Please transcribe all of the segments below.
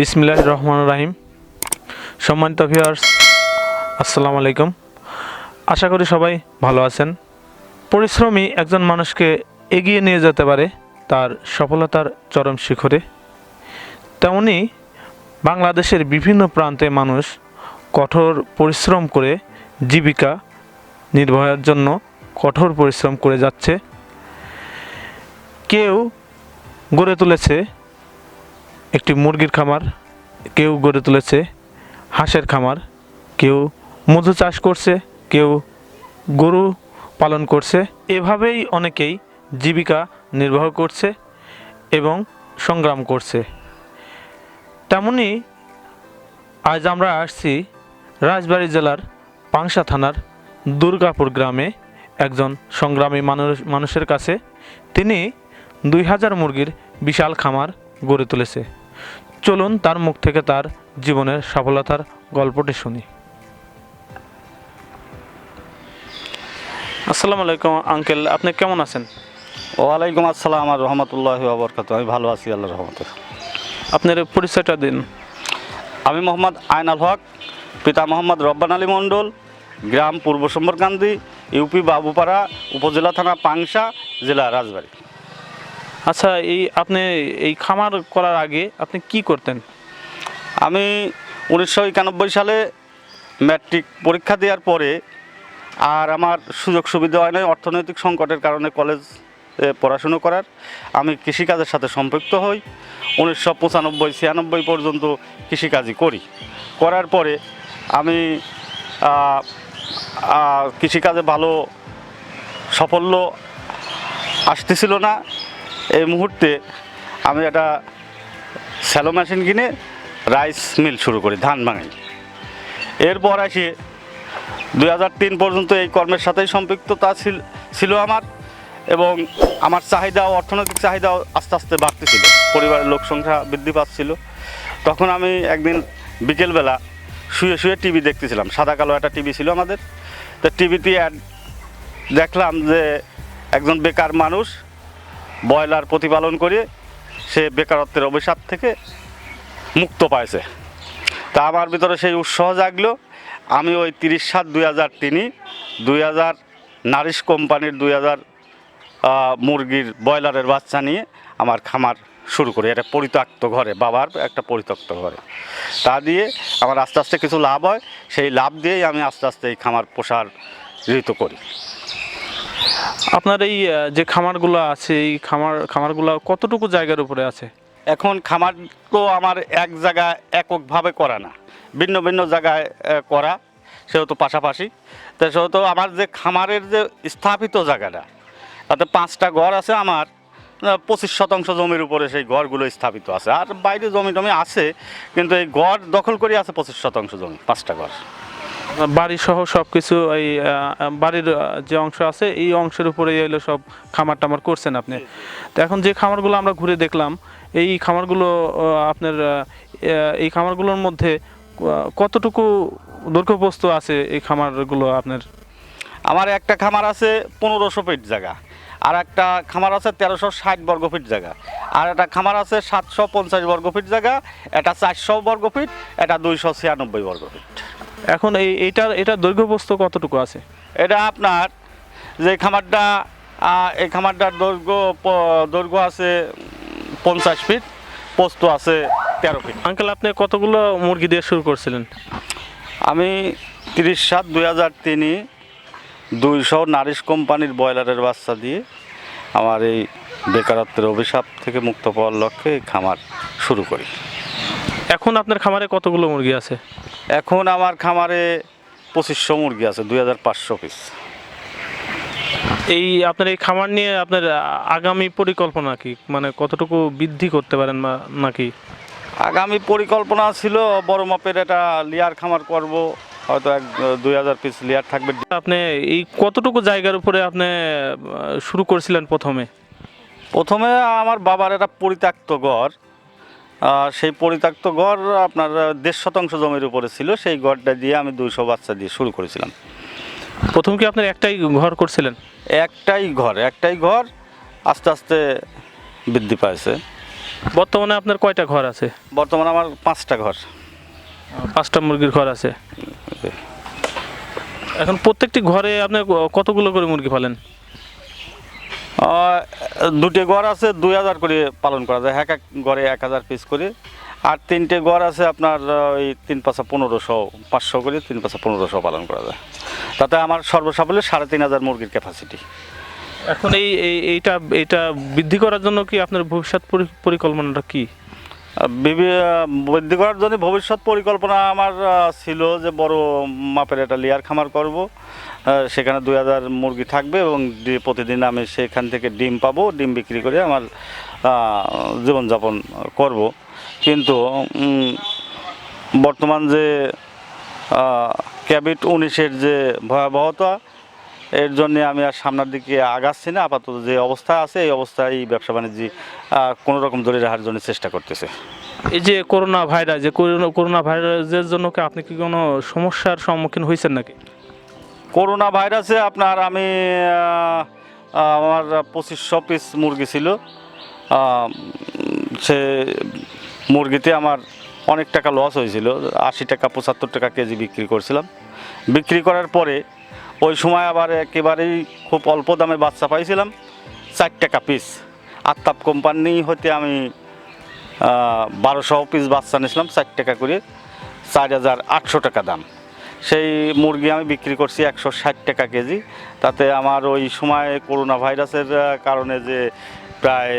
বিসমিল্লাহ রহমান রাহিম। সম্মানিত ভিউয়ার্স আসসালামু আলাইকুম। আশা করি সবাই ভালো আছেন। পরিশ্রমী একজন মানুষকে এগিয়ে নিয়ে যেতে পারে তার সফলতার চরম শিখরে। তেমনি বাংলাদেশের বিভিন্ন প্রান্তে মানুষ কঠোর পরিশ্রম করে জীবিকা নির্বাহের জন্য কঠোর পরিশ্রম করে যাচ্ছে। কেউ গড়ে তুলেছে একটি মুরগির খামার, কেউ গড়ে তুলেছে, হাঁসের খামার, কেউ মধু চাষ করছে, কেউ গরু পালন করছে। এভাবেই অনেকেই জীবিকা নির্বাহ করছে এবং সংগ্রাম করছে। তেমনি আজ আমরা আসছি রাজবাড়ী জেলার পাংশা থানার দুর্গাপুর গ্রামে একজন সংগ্রামী মানুষ, মানুষের কাছে। তিনি দুই হাজার মুরগির বিশাল খামার গড়ে তুলেছে। চলুন তার মুখ থেকে তার জীবনের সফলতার গল্পটি শুনি। আসসালামু আলাইকুম আঙ্কেল আপনি কেমন আছেন? ওয়ালাইকুম আসসালাম আর রহমতুল্লাহ আবরকাত আমি ভালো আছি আল্লাহ রহমতে। আপনার পরিচয়টা দিন। আমি মোহাম্মদ আয়নাল হক পিতা মোহাম্মদ রব্বান আলী মণ্ডল গ্রাম পূর্ব সম্বরকান্দি ইউপি বাবুপাড়া উপজেলা থানা পাংশা জেলা রাজবাড়ী। আচ্ছা এই আপনি এই খামার করার আগে আপনি কি করতেন? আমি উনিশশো একানব্বই সালে ম্যাট্রিক পরীক্ষা দেওয়ার পরে আর আমার সুযোগ সুবিধা হয় নাই অর্থনৈতিক সংকটের কারণে কলেজ পড়াশুনো করার। আমি কৃষিকাজের সাথে সম্পৃক্ত হই। উনিশশো পঁচানব্বই, ছিয়ানব্বই পর্যন্ত কৃষিকাজই করি। করার পরে আমি কৃষিকাজে ভালো সাফল্য আসতেছিল না। এই মুহূর্তে আমি একটা স্যালো মেশিন কিনে রাইস মিল শুরু করি, ধান ভাঙাই। এরপর আসি, দুই তিন পর্যন্ত এই কর্মের সাথেই সম্পৃক্ততা ছিল- ছিল আমার এবং আমার চাহিদাও অর্থনৈতিক চাহিদাও আস্তে আস্তে বাড়তেছিল, পরিবারের লোক সংখ্যা বৃদ্ধি পাচ্ছিল। তখন আমি একদিন বিকেলবেলা শুয়ে শুয়ে টিভি দেখতেছিলাম, সাদা কালো একটা টিভি ছিল আমাদের। তো টিভিতে অ্যাড দেখলাম যে একজন বেকার মানুষ ব্রয়লার প্রতিপালন করে সে বেকারত্বের অভিশাপ থেকে মুক্ত পাইছে। তা আমার ভিতরে সেই উৎসাহ জাগলো। আমি ওই তিরিশ সাত দুই হাজার তিনই দুই হাজার নারিশ কোম্পানির দুই হাজার মুরগির ব্রয়লারের বাচ্চা নিয়ে আমার খামার শুরু করি। এটা পরিত্যক্ত ঘরে, বাবার একটা পরিত্যক্ত ঘরে। তা দিয়ে আমার আস্তে আস্তে কিছু লাভ হয়। সেই লাভ দিয়েই আমি আস্তে আস্তে এই খামার প্রসার ঋতু করি। আপনার এই যে খামারগুলো আছে, এই খামার, খামারগুলো কতটুকু জায়গার উপরে আছে? এখন খামার তো আমার এক জায়গায় এককভাবে করা না। ভিন্ন ভিন্ন জায়গায় করা, সেহেতু পাশাপাশি। তো সেহেতু আমার যে খামারের যে স্থাপিত জায়গাটা, তাতে পাঁচটা ঘর আছে আমার পঁচিশ শতাংশ জমির উপরে সেই ঘরগুলো স্থাপিত আছে। আর বাইরে জমি টমি আছে, কিন্তু এই ঘর দখল করে আছে পঁচিশ শতাংশ জমি, পাঁচটা ঘর। বাড়ি সহ সব কিছু এই বাড়ির যে অংশ আছে, এই অংশের উপরে এলো সব খামার টামার করছেন আপনি। তো এখন যে খামারগুলো আমরা ঘুরে দেখলাম, এই খামারগুলো আপনার এই খামারগুলোর মধ্যে কতটুকু দৈর্ঘ্যপ্রস্ত আছে এই খামারগুলো আপনার? আমার একটা খামার আছে পনেরোশো ফিট জায়গা, আর একটা খামার আছে তেরোশো ষাট বর্গ ফিট জায়গা, আর একটা খামার আছে সাতশো পঞ্চাশ বর্গ ফিট জায়গা, এটা চারশো বর্গ ফিট, এটা দুইশো ছিয়ানব্বই বর্গ ফিট। এখন এই এইটার এটার দৈর্ঘ্যপ্রস্ত কতটুকু আছে? এটা আপনার যে খামারটা এই খামারটার দৈর্ঘ্য দৈর্ঘ্য আছে পঞ্চাশ ফিট পোস্ত আছে তেরো ফিট। আঙ্কেল আপনি কতগুলো মুরগি দিয়ে শুরু করছিলেন? আমি তিরিশ সাত দুই হাজার তিনে দুইশো নারিশ কোম্পানির ব্রয়লারের বাচ্চা দিয়ে আমার এই বেকারত্বের অভিশাপ থেকে মুক্ত পাওয়ার লক্ষ্যে এই খামার শুরু করি। এখন আপনার খামারে কতগুলো মুরগি আছে? এখন আমার খামারে পঁচিশশো মুরগি আছে দুই হাজার পাঁচশো পিস এই আপনার এই খামার নিয়ে আপনার আগামী পরিকল্পনা কি? মানে কতটুকু বৃদ্ধি করতে পারেন বা নাকি? আগামী পরিকল্পনা ছিল বড় মাপের একটা লিয়ার খামার করব হয়তো এক দুই হাজার পিস লিয়ার থাকবে। আপনি এই কতটুকু জায়গার উপরে আপনি শুরু করেছিলেন প্রথমে? প্রথমে আমার বাবার একটা পরিত্যক্ত ঘর সেই পরিত্যক্ত ঘর আপনার দেড় শতাংশ জমির উপরে ছিল সেই ঘরটা দিয়ে আমি দুইশো বাচ্চা দিয়ে শুরু করেছিলাম। প্রথম কি আপনার একটাই ঘর করছিলেন? একটাই ঘর একটাই ঘর আস্তে আস্তে বৃদ্ধি পাইছে। বর্তমানে আপনার কয়টা ঘর আছে? বর্তমানে আমার পাঁচটা ঘর। পাঁচটা মুরগির ঘর আছে। এখন প্রত্যেকটি ঘরে আপনি কতগুলো করে মুরগি পালেন? দুটি ঘর আছে দুই হাজার করে পালন করা যায়। এক এক ঘরে এক হাজার পিস করে। আর তিনটে ঘর আছে আপনার ওই তিন পাঁচা পনেরোশো পাঁচশো করে তিন পাঁচা পনেরোশো পালন করা যায়। তাতে আমার সর্বসাফল্যে সাড়ে তিন হাজার মুরগির ক্যাপাসিটি এখন এই এই- এইটা এইটা বৃদ্ধি করার জন্য কি আপনার ভবিষ্যৎ পরি- পরিকল্পনাটা কি? বৃদ্ধি করার জন্য ভবিষ্যৎ পরিকল্পনা আমার ছিল যে বড় মাপের একটা লেয়ার খামার করব। সেখানে দুই হাজার মুরগি থাকবে এবং প্রতিদিন আমি সেখান থেকে ডিম পাবো, ডিম বিক্রি করে আমার জীবনযাপন করব। কিন্তু বর্তমান যে ক্যাবিট উনিশের যে ভয়াবহতা, এর জন্য আমি আর সামনের দিকে আগাচ্ছি না। আপাতত যে অবস্থা আছে, এই অবস্থায় এই ব্যবসা বাণিজ্য কোনো রকম ধরে রাখার জন্য চেষ্টা করতেছে। এই যে করোনা ভাইরাস, যে করোনা ভাইরাসের জন্য কি আপনি কি কোনো সমস্যার সম্মুখীন হয়েছেন নাকি? করোনা ভাইরাসে আপনার আমি আমার পঁচিশশো পিস মুরগি ছিল। সে মুরগিতে আমার অনেক টাকা লস হয়েছিল, আশি টাকা, পঁচাত্তর টাকা কেজি বিক্রি করছিলাম। বিক্রি করার পরে ওই সময় আবার একেবারেই খুব অল্প দামে বাচ্চা পাইছিলাম, চার টাকা পিস আত্তাপ কোম্পানি হতে আমি বারোশো পিস বাচ্চা নিয়েছিলাম, চার টাকা করে, চার হাজার আটশো টাকা দাম। সেই মুরগি আমি বিক্রি করছি একশো ষাট টাকা কেজি। তাতে আমার ওই সময় করোনা ভাইরাসের কারণে যে প্রায়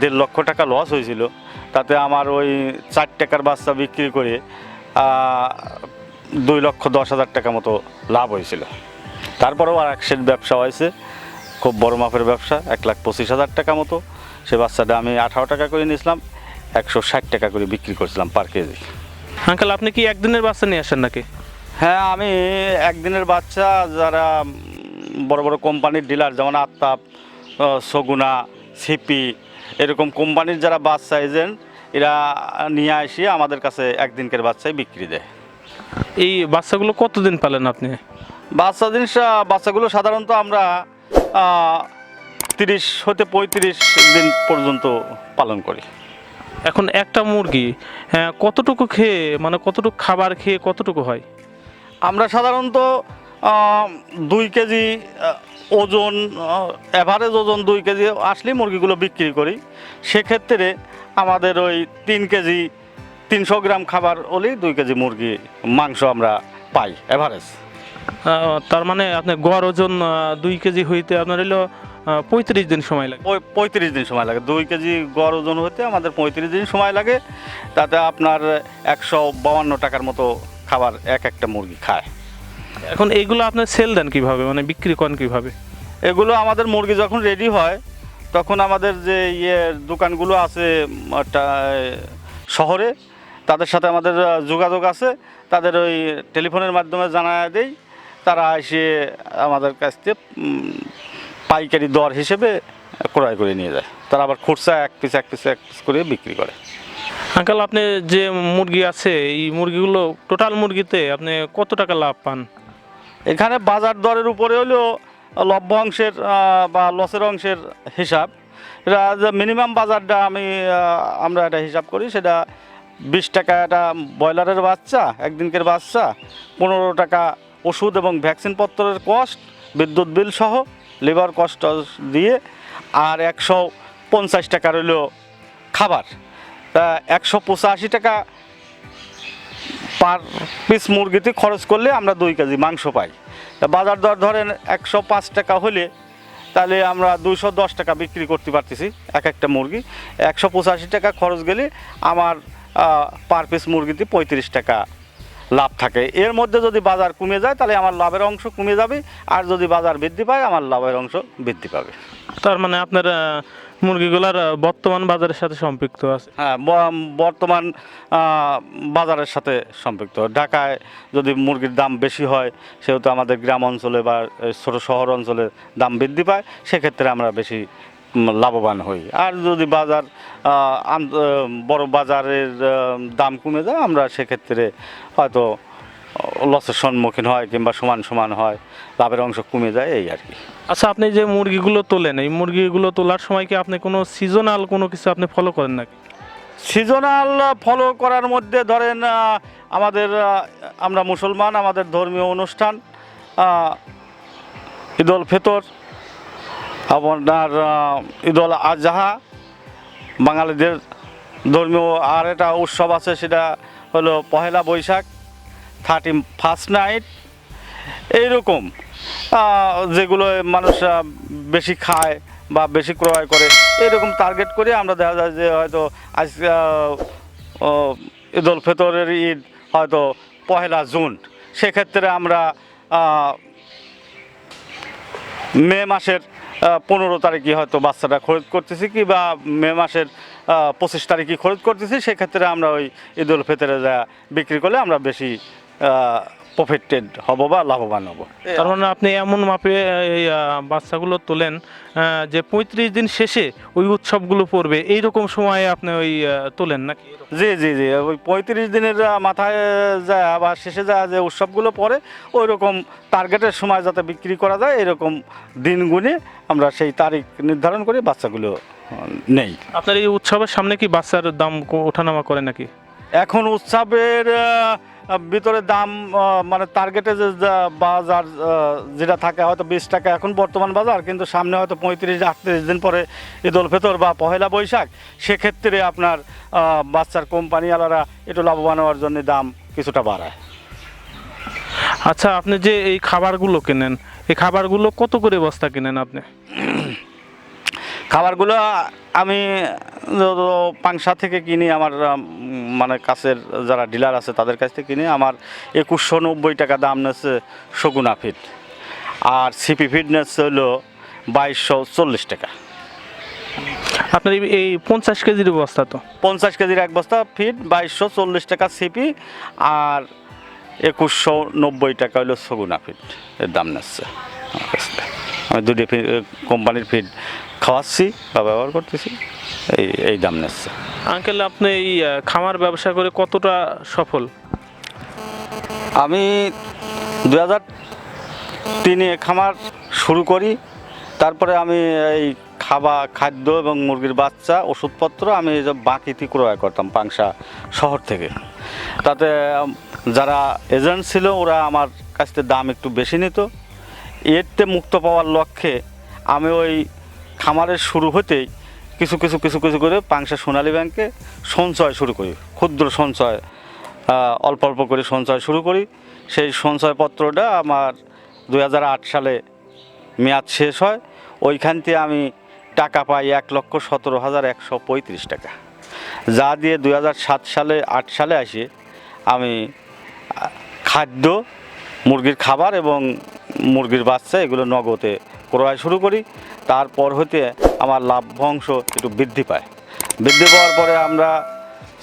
দেড় লক্ষ টাকা লস হয়েছিল, তাতে আমার ওই চার টাকার বাচ্চা বিক্রি করে দুই লক্ষ দশ হাজার টাকা মতো লাভ হয়েছিল। তারপরেও আর এক সেট ব্যবসা হয়েছে, খুব বড় মাপের ব্যবসা, এক লাখ পঁচিশ হাজার টাকা মতো। সে বাচ্চাটা আমি আঠারো টাকা করে নিয়েছিলাম, একশো ষাট টাকা করে বিক্রি করছিলাম পার কেজি। আঙ্কেল, আপনি কি একদিনের বাচ্চা নিয়ে আসেন নাকি? হ্যাঁ আমি একদিনের বাচ্চা যারা বড় বড় কোম্পানির ডিলার যেমন আত্তাপ আহ, সগুনা সিপি এরকম কোম্পানির যারা বাচ্চা এজেন্ট এরা নিয়ে আসি আমাদের কাছে একদিনকার বাচ্চাই বিক্রি দেয়। এই বাচ্চাগুলো কতদিন পালেন আপনি? বাচ্চা জিনিস বাচ্চাগুলো সাধারণত আমরা তিরিশ হতে পঁয়ত্রিশ দিন পর্যন্ত পালন করি। এখন একটা মুরগি হ্যাঁ, কতটুকু খেয়ে মানে কতটুকু খাবার খেয়ে কতটুকু হয়? আমরা সাধারণত দুই কেজি ওজন অ্যাভারেজ ওজন দুই কেজি আসলেই মুরগিগুলো বিক্রি করি। সেক্ষেত্রে আমাদের ওই তিন কেজি তিনশো গ্রাম খাবার হলেই দুই কেজি মুরগি মাংস আমরা পাই অ্যাভারেজ তার মানে আপনার গড় ওজন দুই কেজি হইতে আপনার হলো পঁয়ত্রিশ দিন সময় লাগে। ওই পঁয়ত্রিশ দিন সময় লাগে। দুই কেজি গড় ওজন হতে আমাদের পঁয়ত্রিশ দিন সময় লাগে। তাতে আপনার একশো বাউান্ন টাকার মতো খাবার এক একটা মুরগি খায়। এখন এইগুলো আপনার সেল দেন কীভাবে? মানে বিক্রি করেন কীভাবে? এগুলো আমাদের মুরগি যখন রেডি হয় তখন আমাদের যে ইয়ে দোকানগুলো আছে একটা, শহরে তাদের সাথে আমাদের যোগাযোগ আছে। তাদের ওই টেলিফোনের মাধ্যমে জানা দেই। তারা এসে আমাদের কাছ থেকে পাইকারি দর হিসেবে ক্রয় করে নিয়ে যায়। তারা আবার খুচরা এক পিস এক পিস এক পিস করে বিক্রি করে। আঙ্কাল, আপনি যে মুরগি আছে, এই মুরগিগুলো টোটাল মুরগিতে আপনি কত টাকা লাভ পান? এখানে বাজার দরের উপরে হলো লভ্য অংশের বা লসের অংশের হিসাব। এটা মিনিমাম বাজারটা আমি আমরা একটা হিসাব করি, সেটা বিশ টাকা একটা ব্রয়লারের বাচ্চা, একদিনকের বাচ্চা, পনেরো টাকা ওষুধ এবং ভ্যাকসিন পত্রের কস্ট বিদ্যুৎ বিল সহ লেবার কস্ট দিয়ে, আর একশো পঞ্চাশ টাকা রইল খাবার। একশো পঁচাশি টাকা পার পিস মুরগিতে খরচ করলে আমরা দুই কেজি মাংস পাই। তা বাজার দর ধরেন একশো পাঁচ টাকা হলে তাহলে আমরা দুইশো দশ টাকা বিক্রি করতে পারতেছি এক একটা মুরগি। একশো পঁচাশি টাকা খরচ গেলে আমার পার পিস মুরগিতে পঁয়ত্রিশ টাকা লাভ থাকে। এর মধ্যে যদি বাজার কমে যায় তাহলে আমার লাভের অংশ কমে যাবে আর যদি বাজার বৃদ্ধি পায় আমার লাভের অংশ বৃদ্ধি পাবে। তার মানে আপনার মুরগিগুলার বর্তমান বাজারের সাথে সম্পৃক্ত আছে? হ্যাঁ বর্তমান বাজারের সাথে সম্পৃক্ত। ঢাকায় যদি মুরগির দাম বেশি হয় সেহেতু আমাদের গ্রাম অঞ্চলে বা ছোটো শহর অঞ্চলে দাম বৃদ্ধি পায় সেক্ষেত্রে আমরা বেশি লাভবান হই। আর যদি বাজার বড় বাজারের দাম কমে যায় আমরা সেক্ষেত্রে হয়তো লসের সম্মুখীন হয় কিংবা সমান সমান হয় লাভের অংশ কমে যায় এই আর কি। আচ্ছা আপনি যে মুরগিগুলো তোলেন এই মুরগিগুলো তোলার সময় কি আপনি কোনো সিজনাল কোনো কিছু আপনি ফলো করেন নাকি? সিজনাল ফলো করার মধ্যে ধরেন আমাদের আমরা মুসলমান আমাদের ধর্মীয় অনুষ্ঠান ঈদুল ফিতর আপনার আহ, ঈদুল আজহা বাঙালিদের ধর্মীয় আর একটা উৎসব আছে সেটা হলো Pohela Boishakh thirty first night এইরকম যেগুলো মানুষ বেশি খায় বা বেশি ক্রয় করে এরকম টার্গেট করে আমরা দেখা যায় যে হয়তো আজ ঈদ উল ফিতরের ঈদ হয়তো পহেলা জুন। সেক্ষেত্রে আমরা মে মাসের পনেরো তারিখে হয়তো বাচ্চাটা খরিদ করতেছি কি বা মে মাসের পঁচিশ তারিখে খরিদ করতেছি, সেক্ষেত্রে আমরা ওই ঈদুল ফিতরে যা বিক্রি করলে আমরা বেশি প্রফিটেড হব বা লাভবান হব। তার মানে আপনি এমন মাপে এই বাচ্চাগুলো তোলেন যে পঁয়ত্রিশ দিন শেষে ওই উৎসবগুলো পড়বে এইরকম সময়ে আপনি ওই তোলেন নাকি? জি জি জি ওই পঁয়ত্রিশ দিনের মাথায় যায় বা শেষে যায় যে উৎসবগুলো পরে ওই রকম টার্গেটের সময় যাতে বিক্রি করা যায় এরকম দিন গুনে আমরা সেই তারিখ নির্ধারণ করে বাচ্চাগুলো নেই। আপনার এই উৎসবের সামনে কি বাচ্চার দাম ওঠানামা করে নাকি? এখন উৎসবের ভিতরে দাম মানে টার্গেটে যে বাজার যেটা থাকে হয়তো বিশ টাকা এখন বর্তমান বাজার কিন্তু সামনে হয়তো পঁয়ত্রিশ আটত্রিশ দিন পরে ঈদ উল ফিতর বা পহেলা বৈশাখ সেক্ষেত্রে আপনার বাচ্চার কোম্পানিওয়ালারা একটু লাভবান হওয়ার জন্য দাম কিছুটা বাড়ায়। আচ্ছা আপনি যে এই খাবারগুলো কেনেন এই খাবারগুলো কত করে বস্তা কেনেন আপনি? খাবারগুলো আমি পাংশা থেকে কিনি আমার মানে কাছের যারা ডিলার আছে তাদের কাছ থেকে কিনি। আমার একুশশো নব্বই টাকা দাম নেছে শগুনা ফিট। আর সিপি ফিট নেছে হলো বাইশশো চল্লিশ টাকা। আপনার এই- পঞ্চাশ কেজির বস্তা তো? পঞ্চাশ কেজির এক বস্তা ফিট বাইশশো চল্লিশ টাকা সিপি আর একুশশো নব্বই টাকা হলো সগুনা ফিট এর দাম নিচ্ছে আমার কাছ থেকে। আমি দুটি কোম্পানির ফিড খাওয়াচ্ছি বা ব্যবহার করতেছি। এই এই দাম নিচ্ছে। আঙ্কেল আপনি এই খামার ব্যবসা করে কতটা সফল? আমি দু হাজার তিনে খামার শুরু করি। তারপরে আমি এই খাবার খাদ্য এবং মুরগির বাচ্চা ওষুধপত্র আমি বাকিতে ক্রয় করতাম পাংশা শহর থেকে। তাতে যারা এজেন্ট ছিল ওরা আমার কাছ থেকে দাম একটু বেশি নিত। এরতে মুক্ত পাওয়ার লক্ষ্যে আমি ওই খামারের শুরু হতেই কিছু কিছু কিছু কিছু করে পাংশা সোনালী ব্যাংকে সঞ্চয় শুরু করি, ক্ষুদ্র সঞ্চয় অল্প অল্প করে সঞ্চয় শুরু করি। সেই সঞ্চয়পত্রটা আমার দু হাজার আট সালে মেয়াদ শেষ হয়, ওইখান থেকে আমি টাকা পাই এক লক্ষ সতেরো হাজার একশো পঁয়ত্রিশ টাকা। যা দিয়ে দু হাজার সাত সালে, আট সালে আসে, আমি খাদ্য, মুরগির খাবার এবং মুরগির বাচ্চা এগুলো নগদে ক্রয় শুরু করি। তারপর হতে আমার লাভ্যাংশ একটু বৃদ্ধি পায়। বৃদ্ধি পাওয়ার পরে আমরা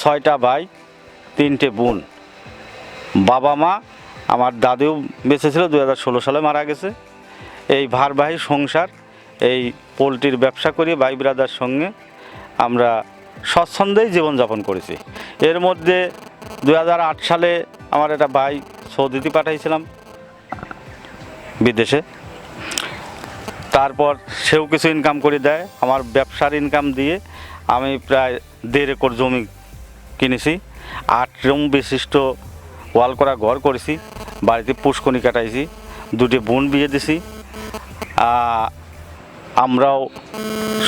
ছয়টা ভাই, তিনটে বোন। বাবা মা, আমার দাদিও বেঁচে ছিল দু হাজার ষোলো সালে মারা গেছে। এই ভারবাহী সংসার, এই পোলট্রির ব্যবসা করি ভাই ব্রাদার সঙ্গে আমরা স্বচ্ছন্দেই জীবনযাপন করেছি। এর মধ্যে দু হাজার আট সালে আমার একটা ভাই সৌদিতে পাঠাইছিলাম, বিদেশে। তারপর সেও কিছু ইনকাম করে দেয়। আমার ব্যবসার ইনকাম দিয়ে আমি প্রায় দেড় একর জমি কিনেছি। আট রুম বিশিষ্ট ওয়াল করা ঘর করেছি। বাড়িতে পুষ্কনি কাটাইছি। দুটি বোন বিয়ে দিছি। আমরাও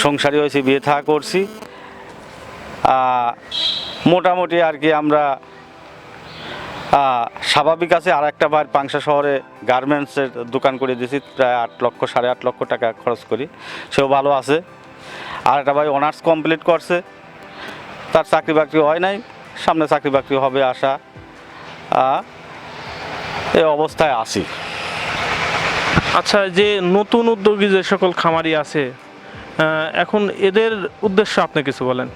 সংসারী হয়েছি, বিয়ে থাকা করছি। মোটামুটি আর কি আমরা স্বাভাবিক আছে আর একটা বার পাংশা শহরে গার্মেন্টসের দোকান করে দিয়েছি প্রায় আট লক্ষ সাড়ে আট লক্ষ টাকা খরচ করি। সেও ভালো আছে। আর একটা ভাই অনার্স কমপ্লিট করছে তার চাকরি বাকরি হয় নাই সামনে চাকরি বাকরি হবে আশা। এই অবস্থায় আছি। আচ্ছা যে নতুন উদ্যোগী যে সকল খামারি আছে এখন এদের উদ্দেশ্য আপনি কিছু বলেন।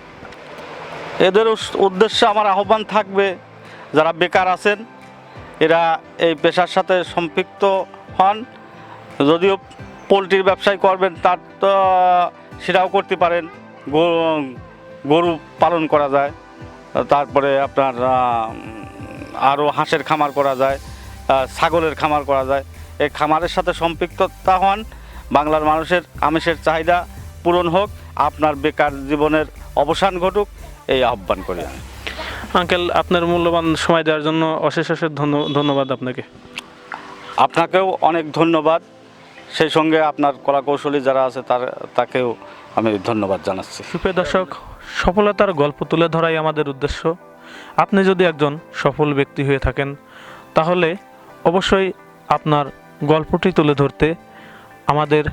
এদের উদ্দেশ্যে আমার আহ্বান থাকবে যারা বেকার আছেন, এরা এই পেশার সাথে সম্পৃক্ত হন। যদিও পোলট্রির ব্যবসায় করবেন, তার তো, সেটাও করতে পারেন। গরু- পালন করা যায়। তারপরে আপনার আরও হাঁসের খামার করা যায় ছাগলের খামার করা যায়। এই খামারের সাথে সম্পৃক্ততা হন। বাংলার মানুষের আমিষের চাহিদা পূরণ হোক। আপনার বেকার জীবনের অবসান ঘটুক, এই আহ্বান করি আমি। আঙ্কেল আপনার মূল্যবান সময় দেওয়ার জন্য অশেষ অশেষ ধন্য- ধন্যবাদ আপনাকে। আপনাকেও অনেক ধন্যবাদ। সেই সঙ্গে আপনার কলা কৌশলী যারা আছে তার তাকেও আমি ধন্যবাদ জানাচ্ছি। সুপ্রিয় দর্শক সফলতার গল্প তুলে ধরাই আমাদের উদ্দেশ্য। আপনি যদি একজন সফল ব্যক্তি হয়ে থাকেন তাহলে অবশ্যই আপনার গল্পটি তুলে ধরতে আমাদের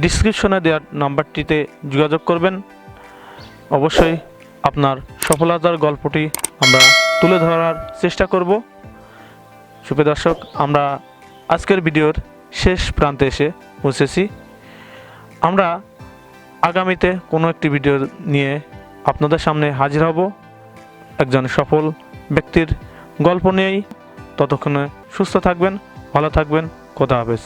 ডিসক্রিপশনে দেওয়ার নাম্বারটিতে যোগাযোগ করবেন। অবশ্যই আপনার সফলতার গল্পটি আমরা তুলে ধরার চেষ্টা করব। সুপ্রিয় দর্শক, আমরা আজকের ভিডিওর শেষ প্রান্তে এসে পৌঁছেছি। আমরা আগামীতে কোনো একটি ভিডিও নিয়ে আপনাদের সামনে হাজির হব। একজন সফল ব্যক্তির গল্প নিয়েই। ততক্ষণে সুস্থ থাকবেন, ভালো থাকবেন কথা হাফেজ।